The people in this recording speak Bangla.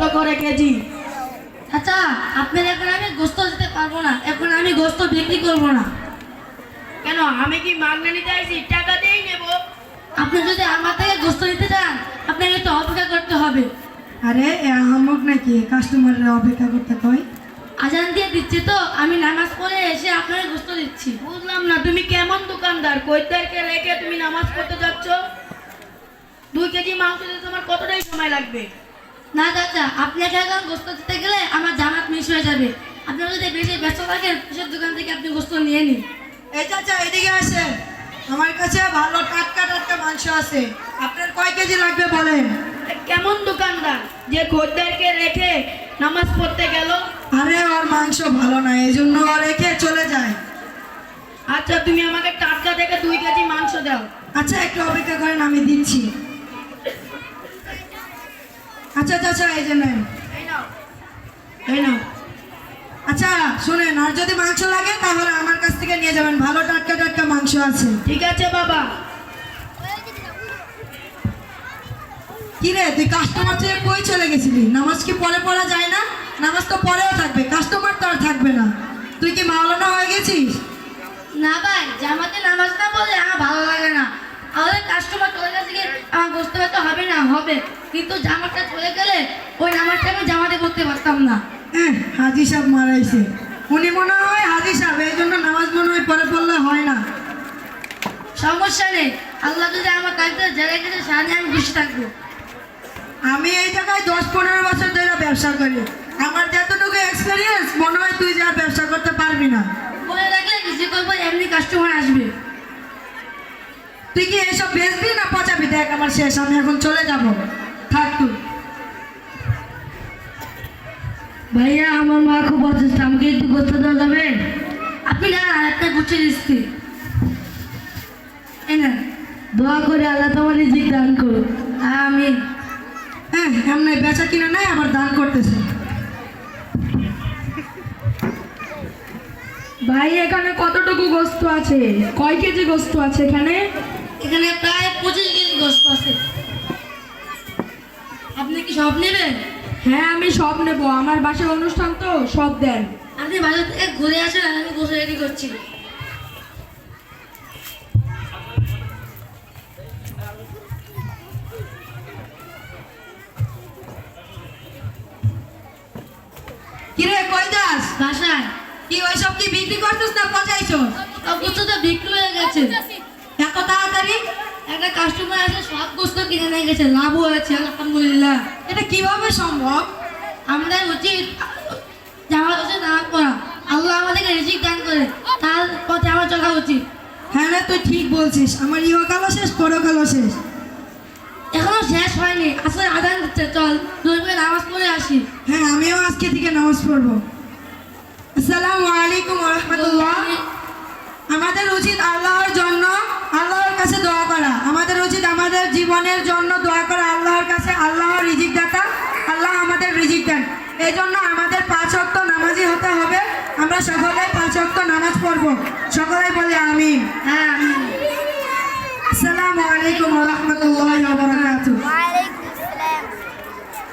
কত করে কেজি। আচ্ছা আপনার এখন আমি গোস্ত দিতে পারব না। এখন আমি গোস্ত বিক্রি করব না। কেন? আমি কি মাগনা নিতে আইছি? টাকা দিয়েই নেব। আপনি যদি আমার থেকে গোস্ত নিতে চান আপনাকে একটু অপেক্ষা করতে হবে। আরে এ নাকি? কাস্টমাররা অপেক্ষা করতে কয়। আজান দিয়ে দিচ্ছি তো আমি নামাজ পড়ে এসে আপনাকে গোস্ত দিচ্ছি। বুঝলাম না তুমি কেমন দোকানদার? কৈতারকে রেখে তুমি নামাজ পড়তে যাচ্ছ? দুই কেজি মাংস দিতে তোমার কতটাই সময় লাগবে? না চাচা আপনাকে এখন গোস্ত দিতে গেলে আমার জামাত মিস হয়ে যাবে। আপনার যদি বেশি ব্যস্ত থাকেন কিসের দোকান থেকে আপনি গোস্ত নিয়ে নিন? এই চাচা এদিকে আসেন। আমার কাছে ভালো টাটকা টাটকা মাংস আছে। আপনার কয় কেজি লাগবে বলেন? কেমন দোকানদার? যে খদ্দেরকে রেখে নামাজ পড়তে গেল? আরে ওর মাংস ভালো না এই জন্য ও রেখে চলে যায়। আচ্ছা তুমি আমাকে টাটকা থেকে দুই কেজি মাংস দাও। আচ্ছা একটু অপেক্ষা করেন আমি দিচ্ছি। আচ্ছা চাচা এই যে নেন। এই নাও। আচ্ছা শুনেন আর যদি মাংস লাগে তাহলে আমার কাছ থেকে নিয়ে যাবেন। ভালো টাটকা টাটকা মাংস আছে। ঠিক আছে বাবা। কি রে তুই কাস্টমার থেকে কই চলে গেছিলি? নামাজ কি পরে পড়া যায় না? নামাজ তো পরেও থাকবে। কাস্টমার তো আর থাকবে না। তুই কি মাওলানা হয়ে গেছিস? না ভাই জামাতে নামাজ না বলে আমার ভালো লাগে না। আমাদের কাস্টমার চলে গেছে কি আমার গোস্ত হয়তো হবে না হবে। কিন্তু জামাটা চলে গেলে ওই নামাজটা আমি জামাতে পড়তে পারতাম না। হ্যাঁ হাজি সাহেব মারাইছে উনি মনে হয় হাজি সাহেব এই জন্য নামাজ মনে হয় পরে পড়লে হয় না। সমস্যা নেই। আল্লাহ যদি আমার কাছে জেলে গেছে সামনে আমি খুশি থাকব। আমি এই জায়গায় দশ পনেরো বছর ধরে ব্যবসা করি। আমার যতটুকু এক্সপিরিয়েন্স মনে হয় তুই যা ব্যবসা করতে পারবি না। বলে রাখলে কিছু করব এমনি কাস্টমার আসবে। তুই কি এইসব বেচবি না পচাবি? দেখ আমার শেষ আমি এখন চলে যাব। থাক তুই। ভাইয়া আমার মা খুব অসুস্থ আমাকে একটু গোস্ত দেওয়া যাবে? আপনি না একটা গুছিয়ে দিচ্ছি। না। দোয়া করে আল্লাহ তোমার রিজিক দান করুন আমিন। হ্যাঁ এমনি বেচা কিনে নাই আবার দান করতেছে। ভাই এখানে কতটুকু গোস্ত আছে? কয় কেজি গোস্ত আছে এখানে? এখানে প্রায় পঁচিশ কেজি গোস্ত আছে। আপনি কি সব নেবেন? হ্যাঁ আমি সব নেব। আমার বাসায় অনুষ্ঠান তো সব দেন। আপনি বাজার থেকে ঘুরে আসেন আর আমি গোসল রেডি করছি। কিরে কই যাস? বাসায়। কি ওইসব কি বিক্রি করছিস না পচাইছস? সব গোস্ত তো বিক্রি হয়ে গেছে। একটা কাস্টমার আছে সব গোস্ত কিনে নিয়ে গেছে লাভও হয়েছে আলহামদুলিল্লাহ। এটা কীভাবে সম্ভব? আমাদের উচিত। জামা উচিত নামাজ পড়া আল্লাহ আমাদেরকে রিজিক দান করে তার পথে আমার চলা উচিত। হ্যাঁ রে তুই ঠিক বলছিস। আমার ইহকালও শেষ পরকালও শেষ। এখনও শেষ হয়নি। আসলে আদান দিচ্ছে চল। নামাজ পড়ে আসি। হ্যাঁ আমিও আজকে থেকে নামাজ পড়ব। আসসালামু আলাইকুম রহমতুল্লাহ। আমাদের উচিত আল্লাহর জন্য আল্লাহর কাছে দোয়া করা আমাদের উচিত আমাদের জীবনের জন্য দোয়া করা আল্লাহর কাছে আল্লাহর রিজিক দাতা আল্লাহ আমাদের রিজিক দেন এই জন্য আমাদের পাঁচ অক্ত নামাজি হতে হবে। আমরা সকলে পাঁচ অক্ত নামাজ পড়ব। সকলেই বলি আমি হ্যাঁ